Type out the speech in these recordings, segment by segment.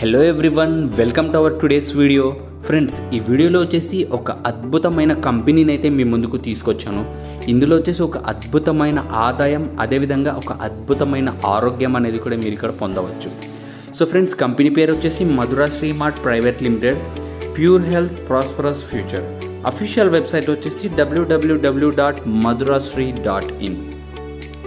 Hello everyone welcome to our today's video friends ఈ వీడియోలో వచ్చేసి ఒక అద్భుతమైన కంపెనీని అయితే మీ ముందుకు తీసుకొచ్చాను. ఇందులో వచ్చేసి ఒక అద్భుతమైన ఆదాయం అదేవిధంగా ఒక అద్భుతమైన ఆరోగ్యం అనేది కూడా మీరు ఇక్కడ పొందవచ్చు. సో ఫ్రెండ్స్ కంపెనీ పేరు వచ్చేసి Madhura Srimart private limited pure health prosperous future. Official website వచ్చేసి W W W dot Madhurashri dot in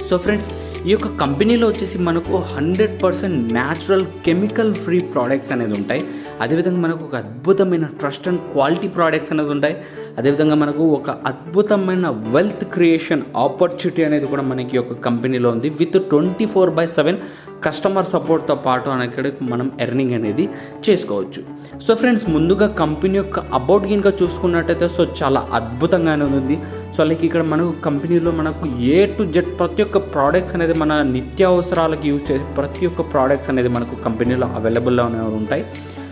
so friends ఈ యొక్క కంపెనీలో వచ్చేసి మనకు hundred percent natural chemical free products అనేది ఉంటాయి. అదేవిధంగా మనకు ఒక అద్భుతమైన ట్రస్ట్ అండ్ క్వాలిటీ ప్రోడక్ట్స్ అనేది ఉంటాయి. అదేవిధంగా మనకు ఒక అద్భుతమైన వెల్త్ క్రియేషన్ ఆపర్చునిటీ అనేది కూడా మనకి ఈ యొక్క కంపెనీలో ఉంది. With twenty four by seven customer సపోర్ట్తో పాటు అనేది మనం ఎర్నింగ్ అనేది చేసుకోవచ్చు. సో ఫ్రెండ్స్ ముందుగా కంపెనీ యొక్క అబౌట్ గిన్గా చూసుకున్నట్టయితే సో చాలా అద్భుతంగానే ఉంది. సో లైక్ ఇక్కడ మనకు కంపెనీలో మనకు ఏ టు జెడ్ ప్రతి ఒక్క ప్రోడక్ట్స్ అనేది మన నిత్యావసరాలకు యూజ్ చేసే ప్రతి ఒక్క ప్రోడక్ట్స్ అనేది మనకు కంపెనీలో అవైలబుల్లో ఉంటాయి.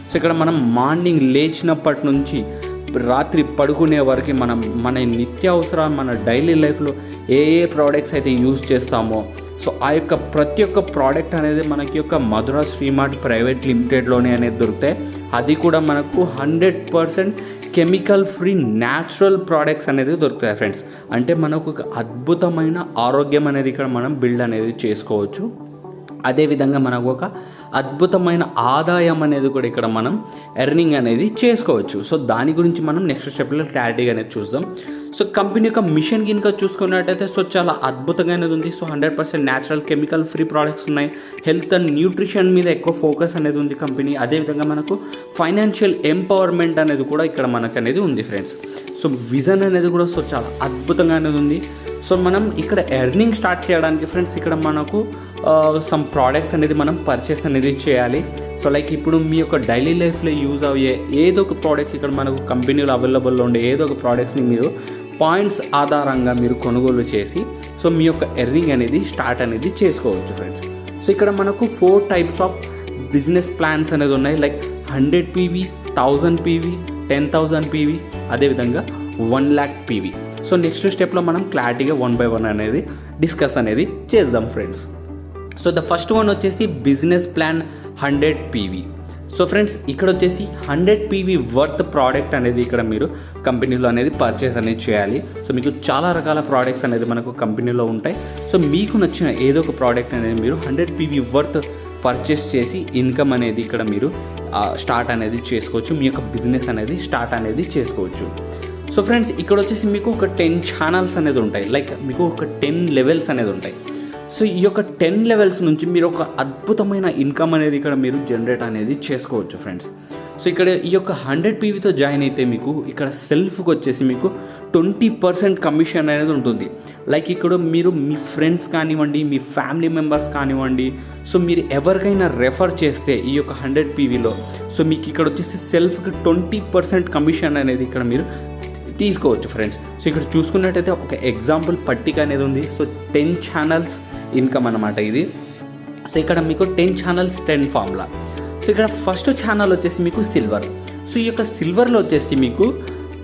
సో ఇక్కడ మనం మార్నింగ్ లేచినప్పటి నుంచి రాత్రి పడుకునే వరకు మనం మన నిత్యావసరాలు మన డైలీ లైఫ్లో ఏ ఏ ప్రోడక్ట్స్ అయితే యూజ్ చేస్తామో సో ఆ యొక్క ప్రతి ఒక్క ప్రోడక్ట్ అనేది మనకి యొక్క మధురా శ్రీమార్ట్ ప్రైవేట్ లిమిటెడ్లోనే అనేది దొరుకుతాయి అది కూడా మనకు hundred percent chemical free natural products అనేది దొరుకుతాయి ఫ్రెండ్స్. అంటే మనకు ఒక అద్భుతమైన ఆరోగ్యం అనేది ఇక్కడ మనం బిల్డ్ అనేది చేసుకోవచ్చు. అదేవిధంగా మనకు ఒక అద్భుతమైన ఆదాయం అనేది కూడా ఇక్కడ మనం ఎర్నింగ్ అనేది చేసుకోవచ్చు. సో దాని గురించి మనం నెక్స్ట్ స్టెప్లో క్లారిటీగా అనేది చూద్దాం. సో కంపెనీ యొక్క మిషన్ కనుక చూసుకున్నట్టయితే సో చాలా అద్భుతంగా అనేది ఉంది. So hundred percent natural chemical free products ఉన్నాయి. హెల్త్ అండ్ న్యూట్రిషన్ మీద ఎక్కువ ఫోకస్ అనేది ఉంది కంపెనీ. అదేవిధంగా మనకు ఫైనాన్షియల్ ఎంపవర్మెంట్ అనేది కూడా ఇక్కడ మనకు అనేది ఉంది ఫ్రెండ్స్ సో విజన్ అనేది కూడా సో చాలా అద్భుతంగా అనేది ఉంది. సో మనం ఇక్కడ ఎర్నింగ్ స్టార్ట్ చేయడానికి ఫ్రెండ్స్ ఇక్కడ మనకు సమ్ ప్రోడక్ట్స్ అనేది మనం పర్చేస్ అనేది చేయాలి. సో లైక్ ఇప్పుడు మీ యొక్క డైలీ లైఫ్లో యూజ్ అయ్యే ఏదో ఒక ప్రోడక్ట్స్ ఇక్కడ మనకు కంపెనీలో అవైలబుల్లో ఉండే ఏదో ఒక ప్రోడక్ట్స్ని మీరు పాయింట్స్ ఆధారంగా మీరు కొనుగోలు చేసి సో మీ యొక్క ఎర్నింగ్ అనేది స్టార్ట్ అనేది చేసుకోవచ్చు ఫ్రెండ్స్ సో ఇక్కడ మనకు four types of business plans అనేది ఉన్నాయి. Like hundred PV thousand PV ten thousand PV అదేవిధంగా one lakh PV so next స్టెప్లో మనం క్లారిటీగా వన్ బై వన్ అనేది డిస్కస్ అనేది చేద్దాం friends. So the first one వచ్చేసి business plan hundred PV. So friends ఇక్కడ వచ్చేసి హండ్రెడ్ పీవీ వర్త్ ప్రోడక్ట్ అనేది ఇక్కడ మీరు కంపెనీలో అనేది పర్చేస్ అనేది చేయాలి. సో మీకు చాలా రకాల ప్రోడక్ట్స్ అనేది మనకు కంపెనీలో ఉంటాయి. సో మీకు నచ్చిన ఏదో ఒక ప్రోడక్ట్ అనేది మీరు హండ్రెడ్ పీవీ వర్త్ పర్చేస్ చేసి ఇన్కమ్ అనేది ఇక్కడ మీరు స్టార్ట్ అనేది చేసుకోవచ్చు. మీ యొక్క బిజినెస్ అనేది స్టార్ట్ అనేది చేసుకోవచ్చు. సో ఫ్రెండ్స్ ఇక్కడ వచ్చేసి మీకు ఒక టెన్ ఛానల్స్ అనేది ఉంటాయి. లైక్ మీకు ఒక టెన్ లెవెల్స్ అనేది ఉంటాయి. సో ఈ యొక్క టెన్ లెవెల్స్ నుంచి మీరు ఒక అద్భుతమైన ఇన్కమ్ అనేది ఇక్కడ మీరు జనరేట్ అనేది చేసుకోవచ్చు ఫ్రెండ్స్ సో ఇక్కడ ఈ యొక్క హండ్రెడ్ పీవీతో జాయిన్ అయితే మీకు ఇక్కడ సెల్ఫ్కి వచ్చేసి మీకు ట్వంటీ పర్సెంట్ కమిషన్ అనేది ఉంటుంది. లైక్ ఇక్కడ మీరు మీ ఫ్రెండ్స్ కానివ్వండి మీ ఫ్యామిలీ మెంబర్స్ కానివ్వండి సో మీరు ఎవరికైనా రెఫర్ చేస్తే ఈ యొక్క హండ్రెడ్ పీవీలో సో మీకు ఇక్కడ వచ్చేసి సెల్ఫ్కి ట్వంటీ పర్సెంట్ కమిషన్ అనేది ఇక్కడ మీరు తీసుకోవచ్చు ఫ్రెండ్స్ సో ఇక్కడ చూసుకున్నట్టయితే ఒక ఎగ్జాంపుల్ పట్టిక అనేది ఉంది. సో టెన్ ఛానల్స్ ఇన్కమ్ అనమాట ఇది. సో ఇక్కడ మీకు ten channels ten formula so ఇక్కడ ఫస్ట్ ఛానల్ వచ్చేసి మీకు సిల్వర్ సో ఈ యొక్క సిల్వర్లో వచ్చేసి మీకు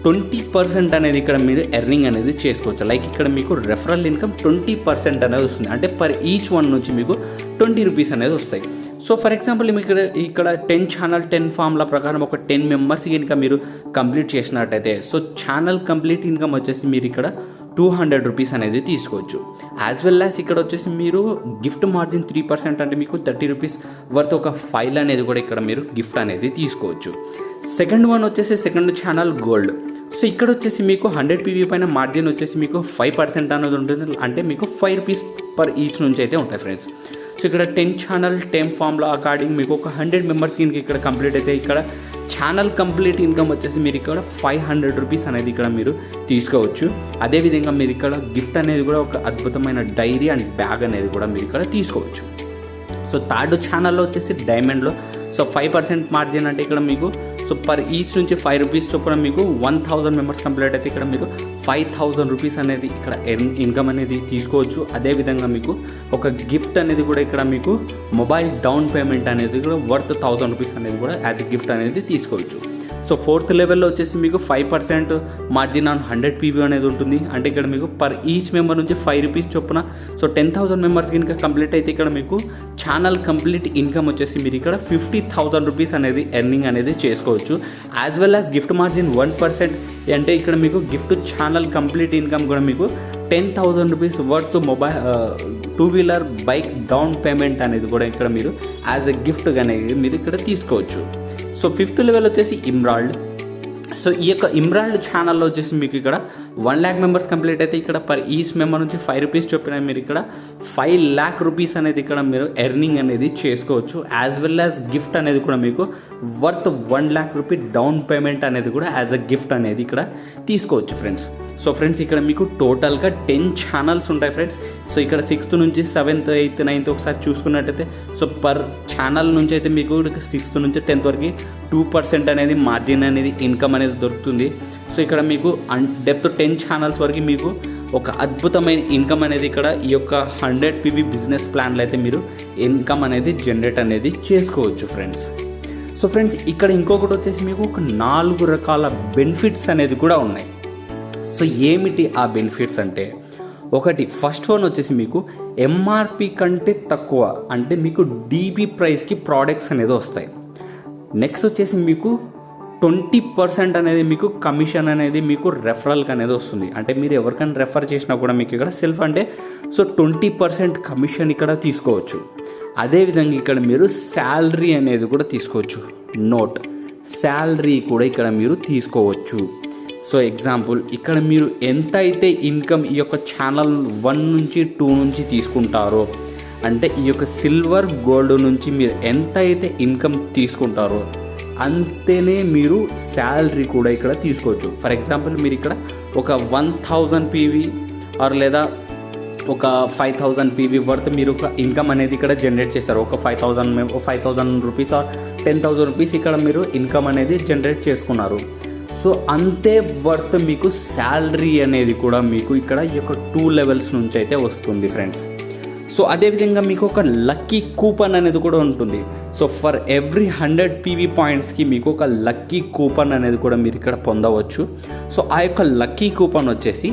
ట్వంటీ పర్సెంట్ అనేది ఇక్కడ మీరు ఎర్నింగ్ అనేది చేసుకోవచ్చు. లైక్ ఇక్కడ మీకు రెఫరల్ ఇన్కమ్ ట్వంటీ పర్సెంట్ అనేది వస్తుంది. అంటే పర్ ఈచ్ వన్ నుంచి మీకు ట్వంటీ రూపీస్ అనేది వస్తాయి. సో ఫర్ ఎగ్జాంపుల్ మీకు ఇక్కడ ఇక్కడ టెన్ ఛానల్ టెన్ ఫామ్ల ప్రకారం ఒక టెన్ మెంబర్స్ కనుక మీరు కంప్లీట్ చేసినట్టయితే సో ఛానల్ కంప్లీట్ ఇన్కమ్ వచ్చేసి మీరు ఇక్కడ టూ హండ్రెడ్ రూపీస్ అనేది తీసుకోవచ్చు. యాజ్ వెల్ యాజ్ ఇక్కడ వచ్చేసి మీరు గిఫ్ట్ మార్జిన్ త్రీ పర్సెంట్ అంటే మీకు థర్టీ రూపీస్ వర్త్ ఒక ఫైల్ అనేది కూడా ఇక్కడ మీరు గిఫ్ట్ అనేది తీసుకోవచ్చు. సెకండ్ వన్ వచ్చేసి సెకండ్ ఛానల్ గోల్డ్ సో ఇక్కడ వచ్చేసి మీకు హండ్రెడ్ పీవీ పైన మార్జిన్ వచ్చేసి మీకు ఫైవ్ పర్సెంట్ అనేది ఉంటుంది అంటే మీకు ఫైవ్ రూపీస్ పర్ ఈచ్ నుంచి అయితే ఉంటాయి ఫ్రెండ్స్ సో ఇక్కడ టెన్ ఛానల్ టెన్ ఫామ్లో అకార్డింగ్ మీకు ఒక హండ్రెడ్ మెంబర్స్కి ఇంకా ఇక్కడ కంప్లీట్ అయితే ఇక్కడ ఛానల్ కంప్లీట్ ఇన్కమ్ వచ్చేసి మీరు ఇక్కడ ఫైవ్ హండ్రెడ్ రూపీస్ అనేది ఇక్కడ మీరు తీసుకోవచ్చు. అదేవిధంగా మీరు ఇక్కడ గిఫ్ట్ అనేది కూడా ఒక అద్భుతమైన డైరీ అండ్ బ్యాగ్ అనేది కూడా మీరు ఇక్కడ తీసుకోవచ్చు. సో థర్డ్ ఛానల్లో వచ్చేసి డైమండ్లో సో ఫైవ్ పర్సెంట్ మార్జిన్ అంటే ఇక్కడ మీకు సో పర్ ఈచ్ నుంచి ఫైవ్ రూపీస్ చొప్పున మీకు వన్ థౌజండ్ మెంబర్స్ కంప్లీట్ అయితే ఇక్కడ మీరు ఫైవ్ థౌజండ్ రూపీస్ అనేది ఇక్కడ ఇన్కమ్ అనేది తీసుకోవచ్చు. అదేవిధంగా మీకు ఒక గిఫ్ట్ అనేది కూడా ఇక్కడ మీకు మొబైల్ డౌన్ పేమెంట్ అనేది కూడా వర్త్ థౌజండ్ రూపీస్ అనేది కూడా యాజ్ గిఫ్ట్ అనేది తీసుకోవచ్చు. సో ఫోర్త్ లెవెల్లో వచ్చేసి మీకు five percent margin on hundred PV అనేది ఉంటుంది. అంటే ఇక్కడ మీకు పర్ ఈచ్ మెంబర్ నుంచి ఫైవ్ రూపీస్ చొప్పున సో టెన్ థౌసండ్ మెంబర్స్ కనుక కంప్లీట్ అయితే ఇక్కడ మీకు ఛానల్ కంప్లీట్ ఇన్కమ్ వచ్చేసి మీరు ఇక్కడ ఫిఫ్టీ థౌసండ్ రూపీస్ అనేది ఎర్నింగ్ అనేది చేసుకోవచ్చు. As well as gift margin one percent అంటే ఇక్కడ మీకు గిఫ్ట్ ఛానల్ కంప్లీట్ ఇన్కమ్ కూడా మీకు ten thousand rupees worth mobile two wheeler bike down payment అనేది కూడా ఇక్కడ మీరు యాజ్ ఎ గిఫ్ట్ అనేది మీరు ఇక్కడ తీసుకోవచ్చు. సో ఫిఫ్త్ లెవెల్ వచ్చేసి ఇమ్రాల్డ్. సో ఈ యొక్క ఇమ్రాల్డ్ ఛానల్లో వచ్చేసి మీకు ఇక్కడ వన్ ల్యాక్ మెంబర్స్ కంప్లీట్ అయితే ఇక్కడ పర్ ఈచ్ మెంబర్ నుంచి ఫైవ్ రూపీస్ చొప్పున మీరు ఇక్కడ ఫైవ్ ల్యాక్ రూపీస్ అనేది ఇక్కడ మీరు ఎర్నింగ్ అనేది చేసుకోవచ్చు యాజ్ వెల్ యాజ్ గిఫ్ట్ అనేది కూడా మీకు worth one lakh rupee down payment అనేది కూడా యాజ్ అ గిఫ్ట్ అనేది ఇక్కడ తీసుకోవచ్చు ఫ్రెండ్స్ సో ఫ్రెండ్స్ ఇక్కడ మీకు టోటల్గా టెన్ ఛానల్స్ ఉంటాయి ఫ్రెండ్స్ సో ఇక్కడ సిక్స్త్ నుంచి సెవెంత్ ఎయిత్ నైన్త్ ఒకసారి చూసుకున్నట్టయితే సో పర్ ఛానల్ నుంచి అయితే మీకు సిక్స్త్ నుంచి టెన్త్ వరకు టూ పర్సెంట్ అనేది మార్జిన్ అనేది ఇన్కమ్ అనేది దొరుకుతుంది. సో ఇక్కడ మీకు అన్ డెప్త్ టెన్ ఛానల్స్ వరకు మీకు ఒక అద్భుతమైన ఇన్కమ్ అనేది ఇక్కడ ఈ యొక్క హండ్రెడ్ పీబీ బిజినెస్ ప్లాన్లో అయితే మీరు ఇన్కమ్ అనేది జనరేట్ అనేది చేసుకోవచ్చు ఫ్రెండ్స్ సో ఫ్రెండ్స్ ఇక్కడ ఇంకొకటి వచ్చేసి మీకు ఒక నాలుగు రకాల బెనిఫిట్స్ అనేది కూడా ఉన్నాయి. సో ఏమిటి ఆ బెనిఫిట్స్ అంటే? ఒకటి ఫస్ట్ వన్ వచ్చేసి మీకు ఎంఆర్పి కంటే తక్కువ అంటే మీకు డీపీ ప్రైస్కి ప్రోడక్ట్స్ అనేది వస్తాయి. నెక్స్ట్ వచ్చేసి మీకు ట్వంటీ పర్సెంట్ అనేది మీకు కమిషన్ అనేది మీకు రెఫరల్కి అనేది వస్తుంది. అంటే మీరు ఎవరికైనా రెఫర్ చేసినా కూడా మీకు ఇక్కడ సెల్ఫ్ అంటే సో ట్వంటీ పర్సెంట్ కమిషన్ ఇక్కడ తీసుకోవచ్చు. అదేవిధంగా ఇక్కడ మీరు శాలరీ అనేది కూడా తీసుకోవచ్చు. నోట్ శాలరీ కూడా ఇక్కడ మీరు తీసుకోవచ్చు. సో ఎగ్జాంపుల్ ఇక్కడ మీరు ఎంత అయితే ఇన్కమ్ ఈ యొక్క ఛానల్ వన్ నుంచి టూ నుంచి తీసుకుంటారో అంటే ఈ యొక్క సిల్వర్ గోల్డ్ నుంచి మీరు ఎంత అయితే ఇన్కమ్ తీసుకుంటారో అంతేనే మీరు శాలరీ కూడా ఇక్కడ తీసుకోవచ్చు. ఫర్ ఎగ్జాంపుల్ మీరు ఇక్కడ ఒక వన్ థౌజండ్ పీవీ ఆర్ లేదా ఒక ఫైవ్ థౌజండ్ పీవీ వర్త్ మీరు ఒక ఇన్కమ్ అనేది ఇక్కడ జనరేట్ చేస్తారు ఒక five thousand five thousand rupees or ten thousand rupees ఇక్కడ మీరు ఇన్కమ్ అనేది జనరేట్ చేసుకున్నారు. సో అంతే వర్త్ మీకు శాలరీ అనేది కూడా మీకు ఇక్కడ ఈ యొక్క టూ లెవెల్స్ నుంచి అయితే వస్తుంది ఫ్రెండ్స్. సో అదేవిధంగా మీకు ఒక లక్కీ కూపన్ అనేది కూడా ఉంటుంది. So for every hundred PV పాయింట్స్కి మీకు ఒక లక్కీ కూపన్ అనేది కూడా మీరు ఇక్కడ పొందవచ్చు. సో ఆ యొక్క లక్కీ కూపన్ వచ్చేసి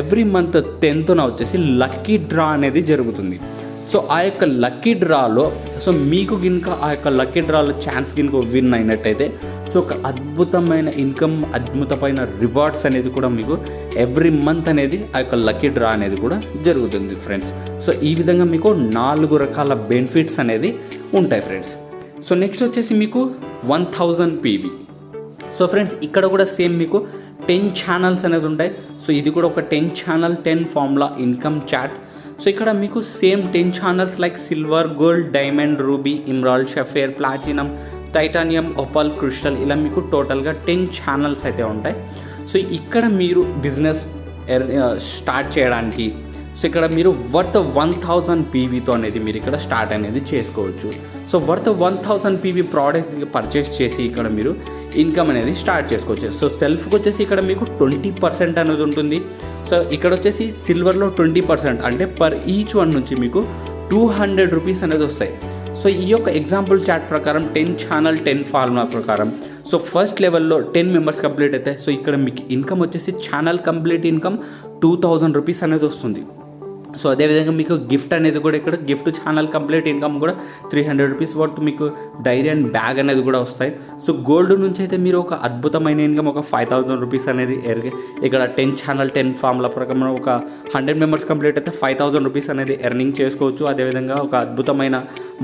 ఎవ్రీ మంత్ టెన్త్న వచ్చేసి లక్కీ డ్రా అనేది జరుగుతుంది. సో ఆ యొక్క లక్కీ డ్రాలో సో మీకు గినక ఆ యొక్క లక్కీ డ్రాలో ఛాన్స్ గినక విన్ అయినట్టయితే సో ఒక అద్భుతమైన ఇన్కమ్ అద్భుతమైన రివార్డ్స్ అనేది కూడా మీకు ఎవ్రీ మంత్ అనేది ఆ యొక్క లక్కీ డ్రా అనేది కూడా జరుగుతుంది ఫ్రెండ్స్. సో ఈ విధంగా మీకు నాలుగు రకాల బెనిఫిట్స్ అనేది ఉంటాయి ఫ్రెండ్స్. సో నెక్స్ట్ వచ్చేసి మీకు one thousand PV so friends ఇక్కడ కూడా సేమ్ మీకు టెన్ ఛానల్స్ అనేది ఉంటాయి. సో ఇది కూడా ఒక ten channel ten formula income chart so ఇక్కడ మీకు same ten channels like silver gold diamond ruby emerald sapphire platinum titanium opal crystal ఇలా మీకు టోటల్గా టెన్ ఛానల్స్ అయితే ఉంటాయి. సో ఇక్కడ మీరు బిజినెస్ స్టార్ట్ uh, చేయడానికి సో ఇక్కడ మీరు వర్త్ వన్ థౌజండ్ పీవీతో అనేది మీరు ఇక్కడ స్టార్ట్ అనేది చేసుకోవచ్చు. So worth one thousand PV products purchase చేసి ఇక్కడ మీరు ఇన్కమ్ అనేది స్టార్ట్ చేసుకోవచ్చు. సో సెల్ఫ్కి వచ్చేసి ఇక్కడ మీకు ట్వంటీ పర్సెంట్ అనేది ఉంటుంది. సో ఇక్కడ వచ్చేసి సిల్వర్లో ట్వంటీ పర్సెంట్ అంటే పర్ ఈచ్ వన్ నుంచి మీకు టూ హండ్రెడ్ రూపీస్ అనేది వస్తాయి. సో ఈ యొక్క ఎగ్జాంపుల్ చాట్ ప్రకారం టెన్ ఛానల్ టెన్ ఫార్ములా ప్రకారం. సో ఫస్ట్ లెవెల్లో టెన్ మెంబర్స్ కంప్లీట్ అవుతాయి సో ఇక్కడ మీకు ఇన్కమ్ వచ్చేసి channel complete income two thousand rupees అనేది వస్తుంది. సో అదేవిధంగా మీకు గిఫ్ట్ అనేది కూడా ఇక్కడ గిఫ్ట్ ఛానల్ కంప్లీట్ ఇన్కమ్ కూడా త్రీ హండ్రెడ్ రూపీస్ వర్త్ మీకు డైరీ అండ్ బ్యాగ్ అనేది కూడా వస్తాయి. సో గోల్డ్ నుంచి అయితే మీరు ఒక అద్భుతమైన ఇన్కమ్ ఒక ఫైవ్ థౌసండ్ రూపీస్ అనేది ఎర్గి ఇక్కడ టెన్ ఛానల్ టెన్ ఫామ్ల ప్రకారం ఒక హండ్రెడ్ మెంబర్స్ కంప్లీట్ అయితే ఫైవ్ థౌసండ్ రూపీస్ అనేది ఎర్నింగ్ చేసుకోవచ్చు. అదేవిధంగా ఒక అద్భుతమైన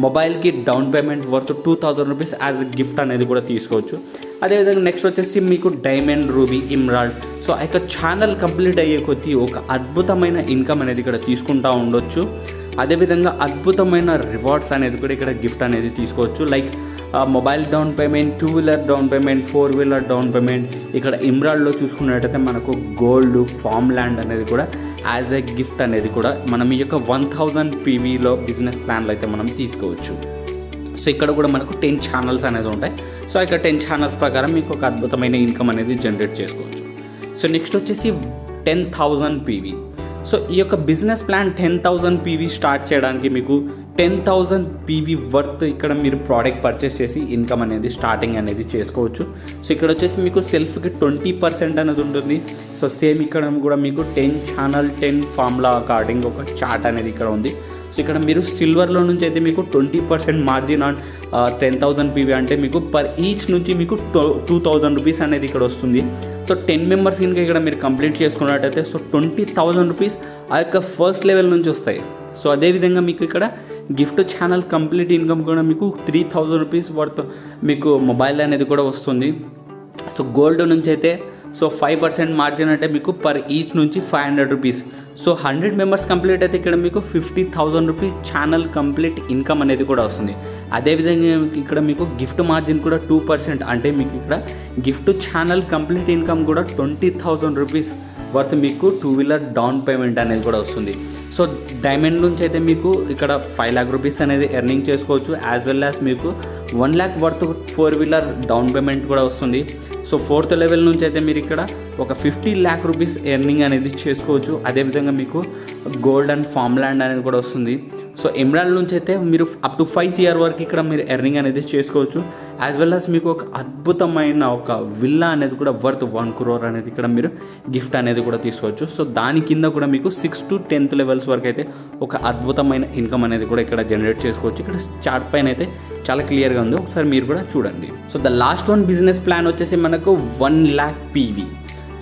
మొబైల్కి down payment worth two thousand rupees as gift అనేది కూడా తీసుకోవచ్చు. అదేవిధంగా నెక్స్ట్ వచ్చేసి మీకు డైమండ్ రూబీ ఇమ్రాల్డ్ సో ఆ యొక్క ఛానల్ కంప్లీట్ అయ్యే కొద్దీ ఒక అద్భుతమైన ఇన్కమ్ అనేది ఇక్కడ తీసుకుంటా ఉండొచ్చు. అదేవిధంగా అద్భుతమైన రివార్డ్స్ అనేది కూడా ఇక్కడ గిఫ్ట్ అనేది తీసుకోవచ్చు. Like mobile down payment two wheeler down payment four wheeler down payment ఇక్కడ ఇమ్రాల్డ్లో చూసుకున్నట్టయితే మనకు గోల్డ్ ఫామ్ ల్యాండ్ అనేది కూడా యాజ్ ఎ గిఫ్ట్ అనేది కూడా మనం ఈ యొక్క వన్ థౌజండ్ పీవీలో బిజినెస్ ప్లాన్లు అయితే మనం తీసుకోవచ్చు. సో ఇక్కడ కూడా మనకు టెన్ ఛానల్స్ అనేది ఉంటాయి. సో ఇక్కడ టెన్ ఛానల్స్ ప్రకారం మీకు ఒక అద్భుతమైన ఇన్కమ్ అనేది జనరేట్ చేసుకోవచ్చు. సో నెక్స్ట్ వచ్చేసి టెన్ థౌజండ్ పీవీ సో ఈ యొక్క business plan ten thousand PV start చేయడానికి మీకు టెన్ థౌజండ్ పీవీ వర్త్ ఇక్కడ మీరు ప్రోడక్ట్ పర్చేస్ చేసి ఇన్కమ్ అనేది స్టార్టింగ్ అనేది చేసుకోవచ్చు. సో ఇక్కడ వచ్చేసి మీకు సెల్ఫ్కి ట్వంటీ పర్సెంట్ అనేది ఉంటుంది. సో సేమ్ ఇక్కడ కూడా మీకు ten channel ten formula according ఒక చార్ట్ అనేది ఇక్కడ ఉంది. సో ఇక్కడ మీరు సిల్వర్లో నుంచి అయితే మీకు twenty percent margin on ten thousand PV అంటే మీకు పర్ ఈచ్ నుంచి మీకు టూ థౌజండ్ రూపీస్ అనేది ఇక్కడ వస్తుంది. సో టెన్ మెంబర్స్ కనుక ఇక్కడ మీరు కంప్లీట్ చేసుకున్నట్టయితే సో ట్వంటీ థౌజండ్ రూపీస్ ఆ యొక్క ఫస్ట్ లెవెల్ నుంచి వస్తాయి. సో అదేవిధంగా మీకు ఇక్కడ గిఫ్ట్ ఛానల్ కంప్లీట్ ఇన్కమ్ కూడా మీకు త్రీ థౌజండ్ రూపీస్ వర్త్ మీకు మొబైల్ అనేది కూడా వస్తుంది. సో గోల్డ్ నుంచి అయితే సో ఫైవ్ పర్సెంట్ మార్జిన్ అంటే మీకు పర్ ఈచ్ నుంచి five hundred rupees so hundred members complete అయితే ఇక్కడ మీకు fifty thousand rupees channel complete income అనేది కూడా వస్తుంది. అదేవిధంగా ఇక్కడ మీకు గిఫ్ట్ మార్జిన్ కూడా టూ పర్సెంట్ అంటే మీకు ఇక్కడ గిఫ్ట్ ఛానల్ కంప్లీట్ ఇన్కమ్ కూడా ట్వంటీ థౌజండ్ రూపీస్ వర్త్ మీకు టూ వీలర్ డౌన్ పేమెంట్ అనేది కూడా వస్తుంది. సో డైమండ్ నుంచి అయితే మీకు ఇక్కడ ఫైవ్ ల్యాక్ రూపీస్ అనేది ఎర్నింగ్ చేసుకోవచ్చు యాజ్ వెల్ యాజ్ మీకు one lakh worth four wheeler down payment కూడా వస్తుంది. సో ఫోర్త్ లెవెల్ నుంచి అయితే మీరు ఇక్కడ ఒక ఫిఫ్టీ ల్యాక్ రూపీస్ ఎర్నింగ్ అనేది చేసుకోవచ్చు. అదేవిధంగా మీకు గోల్డ్ అండ్ ఫామ్ ల్యాండ్ అనేది కూడా వస్తుంది. సో ఎమరాల్డ్ నుంచి అయితే మీరు అప్ టు ఫైవ్ సిఆర్ వరకు ఇక్కడ మీరు ఎర్నింగ్ అనేది చేసుకోవచ్చు. యాజ్ వెల్ యాజ్ మీకు ఒక అద్భుతమైన ఒక విల్లా అనేది కూడా వర్త్ వన్ క్రోర్ అనేది ఇక్కడ మీరు గిఫ్ట్ అనేది కూడా తీసుకోవచ్చు. సో దాని కింద కూడా మీకు సిక్స్ టు టెన్త్ లెవెల్స్ వరకు అయితే ఒక అద్భుతమైన ఇన్కమ్ అనేది కూడా ఇక్కడ జనరేట్ చేసుకోవచ్చు. ఇక్కడ చార్ట్ పైన అయితే చాలా క్లియర్గా ఉంది. ఒకసారి మీరు కూడా చూడండి. So the last one business plan వచ్చేసి మనకు వన్ ల్యాక్ పీవీ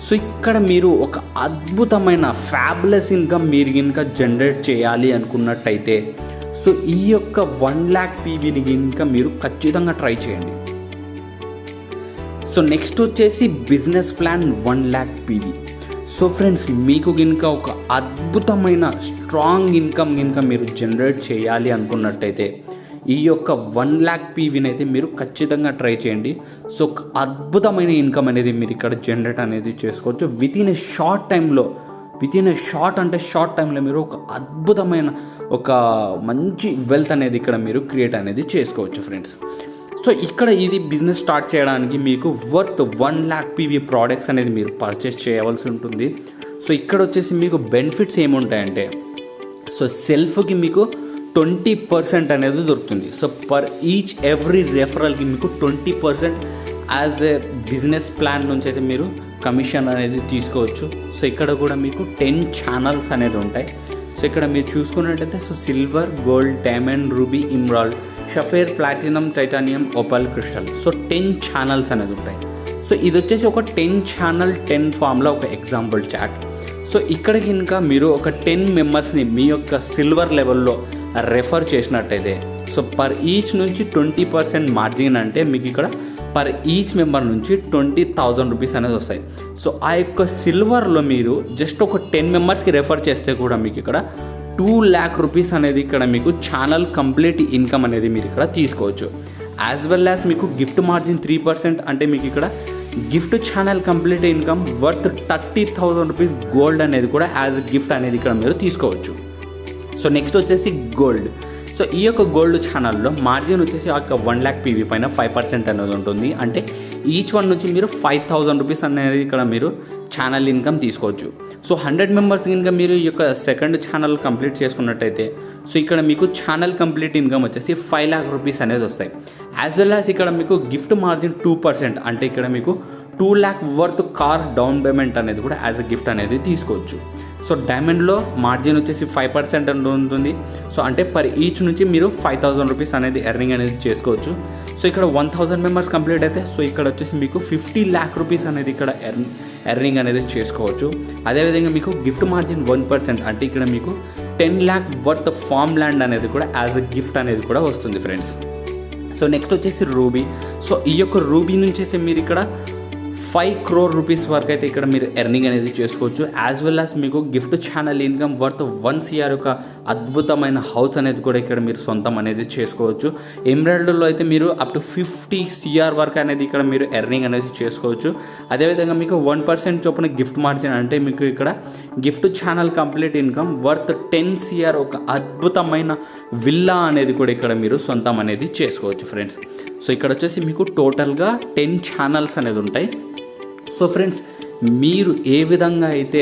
సో ఇక్కడ మీరు ఒక అద్భుతమైన ఫ్యాబ్లెస్ ఇన్కమ్ మీరు కనుక జనరేట్ చేయాలి అనుకున్నట్టయితే సో ఈ యొక్క వన్ ల్యాక్ పీవీని కనుక మీరు ఖచ్చితంగా ట్రై చేయండి. సో నెక్స్ట్ వచ్చేసి business plan one lakh PV so friends మీకు కనుక ఒక అద్భుతమైన స్ట్రాంగ్ ఇన్కమ్ కనుక మీరు జనరేట్ చేయాలి అనుకున్నట్టయితే ఈ యొక్క వన్ ల్యాక్ పీవీని అయితే మీరు ఖచ్చితంగా ట్రై చేయండి. సో ఒక అద్భుతమైన ఇన్కమ్ అనేది మీరు ఇక్కడ జనరేట్ అనేది చేసుకోవచ్చు. విత్ ఇన్ ఏ షార్ట్ టైంలో విత్ ఇన్ ఏ షార్ట్ అంటే షార్ట్ టైంలో మీరు ఒక అద్భుతమైన ఒక మంచి వెల్త్ అనేది ఇక్కడ మీరు క్రియేట్ అనేది చేసుకోవచ్చు ఫ్రెండ్స్ సో ఇక్కడ ఇది బిజినెస్ స్టార్ట్ చేయడానికి మీకు worth one lakh PV products అనేది మీరు పర్చేస్ చేయవలసి ఉంటుంది. సో ఇక్కడ వచ్చేసి మీకు బెనిఫిట్స్ ఏముంటాయంటే సో సెల్ఫ్కి మీకు ట్వంటీ పర్సెంట్ అనేది దొరుకుతుంది. సో పర్ ఈచ్ ఎవ్రీ రెఫరల్కి మీకు twenty percent as a business plan నుంచి అయితే మీరు కమిషన్ అనేది తీసుకోవచ్చు. సో ఇక్కడ కూడా మీకు టెన్ ఛానల్స్ అనేది ఉంటాయి. సో ఇక్కడ మీరు చూసుకున్నట్టయితే so silver gold diamond ruby emerald sapphire platinum titanium opal crystal so ten channels అనేది ఉంటాయి. సో ఇది వచ్చేసి ఒక టెన్ ఛానల్ టెన్ ఫామ్లో ఒక ఎగ్జాంపుల్ చాట్ సో ఇక్కడ కనుక మీరు ఒక టెన్ మెంబర్స్ని మీ యొక్క సిల్వర్ లెవెల్లో రెఫర్ చేసినట్టయితే. సో పర్ ఈచ్ నుంచి ట్వంటీ పర్సెంట్ మార్జిన్ అంటే మీకు ఇక్కడ పర్ ఈచ్ మెంబర్ నుంచి ట్వంటీ థౌజండ్ రూపీస్ అనేది వస్తాయి. సో ఆ యొక్క సిల్వర్లో మీరు జస్ట్ ఒక టెన్ మెంబర్స్కి రెఫర్ చేస్తే కూడా మీకు ఇక్కడ టూ ల్యాక్ రూపీస్ అనేది ఇక్కడ మీకు ఛానల్ కంప్లీట్ ఇన్కమ్ అనేది మీరు ఇక్కడ తీసుకోవచ్చు. యాజ్ వెల్ యాజ్ మీకు గిఫ్ట్ మార్జిన్ త్రీ పర్సెంట్ అంటే మీకు ఇక్కడ gift channel complete income worth thirty thousand rupees gold అనేది కూడా యాజ్ గిఫ్ట్ అనేది ఇక్కడ మీరు తీసుకోవచ్చు. సో నెక్స్ట్ వచ్చేసి గోల్డ్ సో ఈ యొక్క గోల్డ్ ఛానల్లో మార్జిన్ వచ్చేసి ఆ యొక్క వన్ ల్యాక్ పీవీ పైన ఫైవ్ పర్సెంట్ అనేది ఉంటుంది. అంటే ఈచ్ వన్ నుంచి మీరు ఫైవ్ థౌజండ్ రూపీస్ అనేది ఇక్కడ మీరు ఛానల్ ఇన్కమ్ తీసుకోవచ్చు. సో హండ్రెడ్ మెంబర్స్ కనుక మీరు ఈ యొక్క సెకండ్ ఛానల్ కంప్లీట్ చేసుకున్నట్టయితే సో ఇక్కడ మీకు ఛానల్ కంప్లీట్ ఇన్కమ్ వచ్చేసి ఫైవ్ ల్యాక్ రూపీస్ అనేది వస్తాయి. యాజ్ వెల్ యాజ్ ఇక్కడ మీకు గిఫ్ట్ మార్జిన్ టూ పర్సెంట్ అంటే ఇక్కడ మీకు two lakh worth car down payment అనేది కూడా యాజ్ అ గిఫ్ట్ అనేది తీసుకోవచ్చు. సో డైమండ్లో మార్జిన్ వచ్చేసి ఫైవ్ పర్సెంట్ ఉంటుంది. సో అంటే పర్ ఈచ్ నుంచి మీరు ఫైవ్ థౌసండ్ రూపీస్ అనేది ఎర్నింగ్ అనేది చేసుకోవచ్చు. సో ఇక్కడ వన్ థౌసండ్ మెంబర్స్ కంప్లీట్ అయితే సో ఇక్కడ వచ్చేసి మీకు ఫిఫ్టీ ల్యాక్ రూపీస్ అనేది ఇక్కడ ఎర్న్ ఎర్నింగ్ అనేది చేసుకోవచ్చు. అదేవిధంగా మీకు గిఫ్ట్ మార్జిన్ వన్ పర్సెంట్ అంటే ఇక్కడ మీకు ten lakh worth farm land అనేది కూడా యాజ్ అ గిఫ్ట్ అనేది కూడా వస్తుంది ఫ్రెండ్స్ సో నెక్స్ట్ వచ్చేసి రూబీ సో ఈ యొక్క రూబీ నుంచి మీరు ఇక్కడ ఫైవ్ క్రోర్ రూపీస్ వరకు అయితే ఇక్కడ మీరు ఎర్నింగ్ అనేది చేసుకోవచ్చు యాజ్ వెల్ యాజ్ మీకు gift channel income worth one CR యొక్క అద్భుతమైన హౌస్ అనేది కూడా ఇక్కడ మీరు సొంతం అనేది చేసుకోవచ్చు. ఎమ్రాయిడర్లో అయితే మీరు అప్ టు ఫిఫ్టీ సిఆర్ వరకు అనేది ఇక్కడ మీరు ఎర్నింగ్ అనేది చేసుకోవచ్చు. అదేవిధంగా మీకు వన్ పర్సెంట్ చొప్పున గిఫ్ట్ మార్జిన్ అంటే మీకు ఇక్కడ gift channel complete income worth ten CR ఒక అద్భుతమైన విల్లా అనేది కూడా ఇక్కడ మీరు సొంతం అనేది చేసుకోవచ్చు ఫ్రెండ్స్ సో ఇక్కడ వచ్చేసి మీకు టోటల్గా టెన్ ఛానల్స్ అనేది ఉంటాయి. సో ఫ్రెండ్స్ మీరు ఏ విధంగా అయితే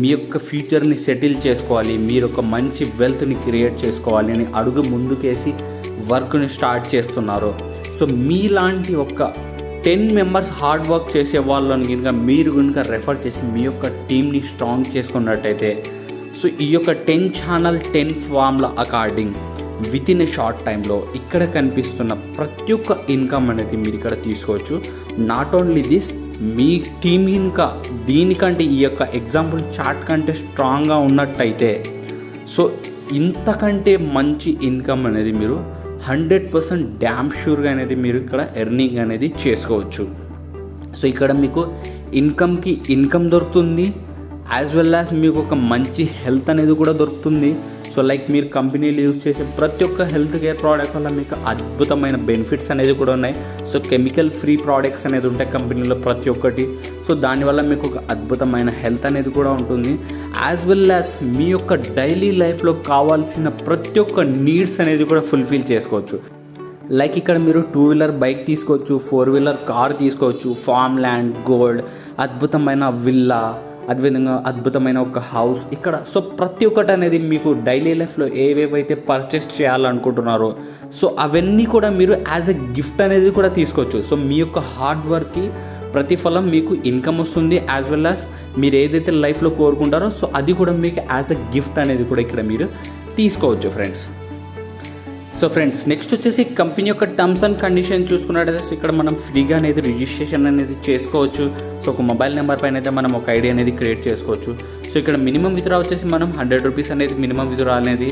మీ యొక్క ఫ్యూచర్ని సెటిల్ చేసుకోవాలి మీరు ఒక మంచి వెల్త్ని క్రియేట్ చేసుకోవాలి అని అడుగు ముందుకేసి వర్క్ని స్టార్ట్ చేస్తున్నారు సో మీలాంటి ఒక టెన్ మెంబర్స్ హార్డ్ వర్క్ చేసే వాళ్ళని కనుక మీరు కనుక రెఫర్ చేసి మీ యొక్క టీంని స్ట్రాంగ్ చేసుకున్నట్టయితే సో ఈ యొక్క టెన్ ఛానల్ టెన్ ఫామ్ల according within a short టైంలో ఇక్కడ కనిపిస్తున్న ప్రతి ఒక్క ఇన్కమ్ అనేది మీరు ఇక్కడ తీసుకోవచ్చు. నాట్ ఓన్లీ దిస్ మీ టీం ఇంకా దీనికంటే ఈ యొక్క ఎగ్జాంపుల్ చార్ట్ కంటే స్ట్రాంగ్గా ఉన్నట్టయితే సో ఇంతకంటే మంచి ఇన్కమ్ అనేది మీరు హండ్రెడ్ పర్సెంట్ డ్యామ్ షూర్గా అనేది మీరు ఇక్కడ ఎర్నింగ్ అనేది చేసుకోవచ్చు. సో ఇక్కడ మీకు ఇన్కమ్కి ఇన్కమ్ దొరుకుతుంది యాజ్ వెల్ యాజ్ మీకు ఒక మంచి హెల్త్ అనేది కూడా దొరుకుతుంది. సో లైక్ మీరు కంపెనీలు యూజ్ చేసే ప్రతి ఒక్క హెల్త్ కేర్ ప్రోడక్ట్ వల్ల మీకు అద్భుతమైన బెనిఫిట్స్ అనేది కూడా ఉన్నాయి. సో కెమికల్ ఫ్రీ ప్రోడక్ట్స్ అనేది ఉంటాయి కంపెనీలో ప్రతి ఒక్కటి. సో దానివల్ల మీకు ఒక అద్భుతమైన హెల్త్ అనేది కూడా ఉంటుంది. యాజ్ వెల్ యాజ్ మీ యొక్క డైలీ లైఫ్లో కావాల్సిన ప్రతి ఒక్క నీడ్స్ అనేది కూడా ఫుల్ఫిల్ చేసుకోవచ్చు. లైక్ ఇక్కడ మీరు టూ వీలర్ బైక్ తీసుకోవచ్చు ఫోర్ వీలర్ కార్ తీసుకోవచ్చు ఫార్మ్ ల్యాండ్ గోల్డ్ అద్భుతమైన విల్లా అదేవిధంగా అద్భుతమైన ఒక హౌస్ ఇక్కడ సో ప్రతి ఒక్కటి అనేది మీకు డైలీ లైఫ్లో ఏవేవైతే పర్చేస్ చేయాలనుకుంటున్నారో సో అవన్నీ కూడా మీరు యాజ్ ఎ గిఫ్ట్ అనేది కూడా తీసుకోవచ్చు. సో మీ యొక్క హార్డ్ వర్క్కి ప్రతిఫలం మీకు ఇన్కమ్ వస్తుంది యాజ్ వెల్ యాజ్ మీరు ఏదైతే లైఫ్లో కోరుకుంటారో సో అది కూడా మీకు యాజ్ ఎ గిఫ్ట్ అనేది కూడా ఇక్కడ మీరు తీసుకోవచ్చు ఫ్రెండ్స్ సో ఫ్రెండ్స్ నెక్స్ట్ వచ్చేసి కంపెనీ యొక్క టర్మ్స్ అండ్ కండిషన్ చూసుకున్నట్టయితే సో ఇక్కడ మనం ఫ్రీగా అనేది రిజిస్ట్రేషన్ అనేది చేసుకోవచ్చు. సో ఒక మొబైల్ నెంబర్ పైన అయితే మనం ఒక ఐడి అనేది క్రియేట్ చేసుకోవచ్చు. సో ఇక్కడ మినిమం విత్డ్రా వచ్చేసి మనం హండ్రెడ్ రూపీస్ అనేది మినిమం విత్డ్రా అనేది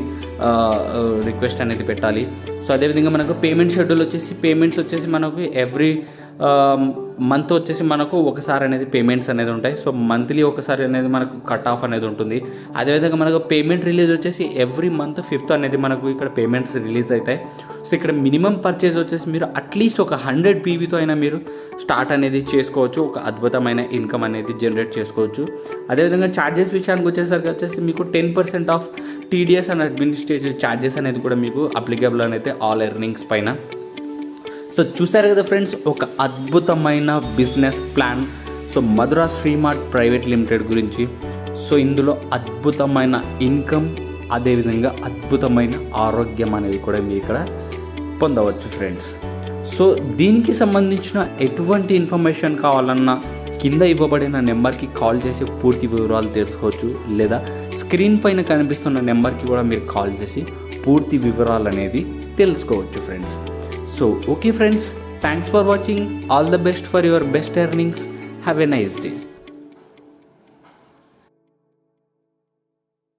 రిక్వెస్ట్ అనేది పెట్టాలి. సో అదేవిధంగా మనకు పేమెంట్ షెడ్యూల్ వచ్చేసి పేమెంట్స్ వచ్చేసి మనకు ఎవ్రీ మంత్ వచ్చేసి మనకు ఒకసారి అనేది పేమెంట్స్ అనేది ఉంటాయి. సో మంత్లీ ఒకసారి అనేది మనకు కట్ ఆఫ్ అనేది ఉంటుంది. అదేవిధంగా మనకు పేమెంట్ రిలీజ్ వచ్చేసి ఎవ్రీ మంత్ ఫిఫ్త్ అనేది మనకు ఇక్కడ పేమెంట్స్ రిలీజ్ అవుతాయి. సో ఇక్కడ మినిమం పర్చేస్ వచ్చేసి మీరు అట్లీస్ట్ ఒక హండ్రెడ్ పీవీతో అయినా మీరు స్టార్ట్ అనేది చేసుకోవచ్చు. ఒక అద్భుతమైన ఇన్కమ్ అనేది జనరేట్ చేసుకోవచ్చు. అదేవిధంగా ఛార్జెస్ విషయానికి వచ్చేసరికి వచ్చేసి మీకు ten percent of TDS and administrative charges అనేది కూడా మీకు అప్లికబుల్ అనేది ఆల్ ఎర్నింగ్స్ పైన సో చూసారు కదా ఫ్రెండ్స్ ఒక అద్భుతమైన business plan so Madhura Shreemart private limited గురించి. సో ఇందులో అద్భుతమైన ఇన్కమ్ అదేవిధంగా అద్భుతమైన ఆరోగ్యం అనేది కూడా మీరు ఇక్కడ పొందవచ్చు ఫ్రెండ్స్ సో దీనికి సంబంధించిన ఎటువంటి ఇన్ఫర్మేషన్ కావాలన్నా కింద ఇవ్వబడిన నెంబర్కి కాల్ చేసి పూర్తి వివరాలు తెలుసుకోవచ్చు. లేదా స్క్రీన్ పైన కనిపిస్తున్న నెంబర్కి కూడా మీరు కాల్ చేసి పూర్తి వివరాలు అనేది తెలుసుకోవచ్చు friends So, okay, friends, thanks for watching. All the best for your best earnings. Have a nice day.